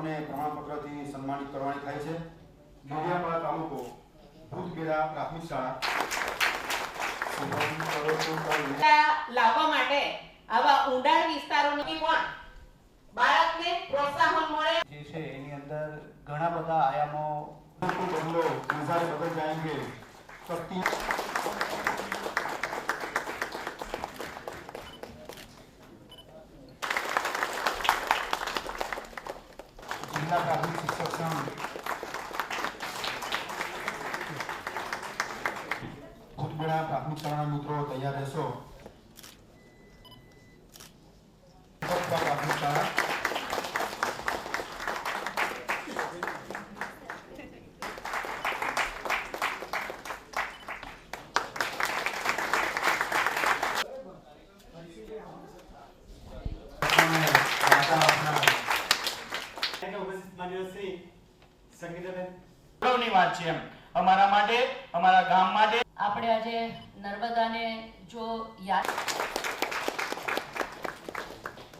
બાળકોને પ્રમાણપત્રથી સન્માનિત કરવાની થાય છે. મીડિયાપાડા તાલુકો ભૂતગેડા પ્રાથમિક શાળા. લાવવા માટે આવા ઊંડાણ વિસ્તારોની પણ બાળકને પ્રોત્સાહન મળે. જે છે એની અંદર ઘણા બધા આયામો. બંગલો નજારે બદલ જાયંગે. શક્તિ de la parole qui s'assemble. ખુદ ગુણા પ્રાથમિક શાળાના મિત્રો તૈયાર રહેશો માન્ય શ્રી સંગીતાબેન ગૌરવની વાત છે એમ. અમારા માટે અમારા ગામ માટે. આપણે આજે નર્મદાને જો યાદ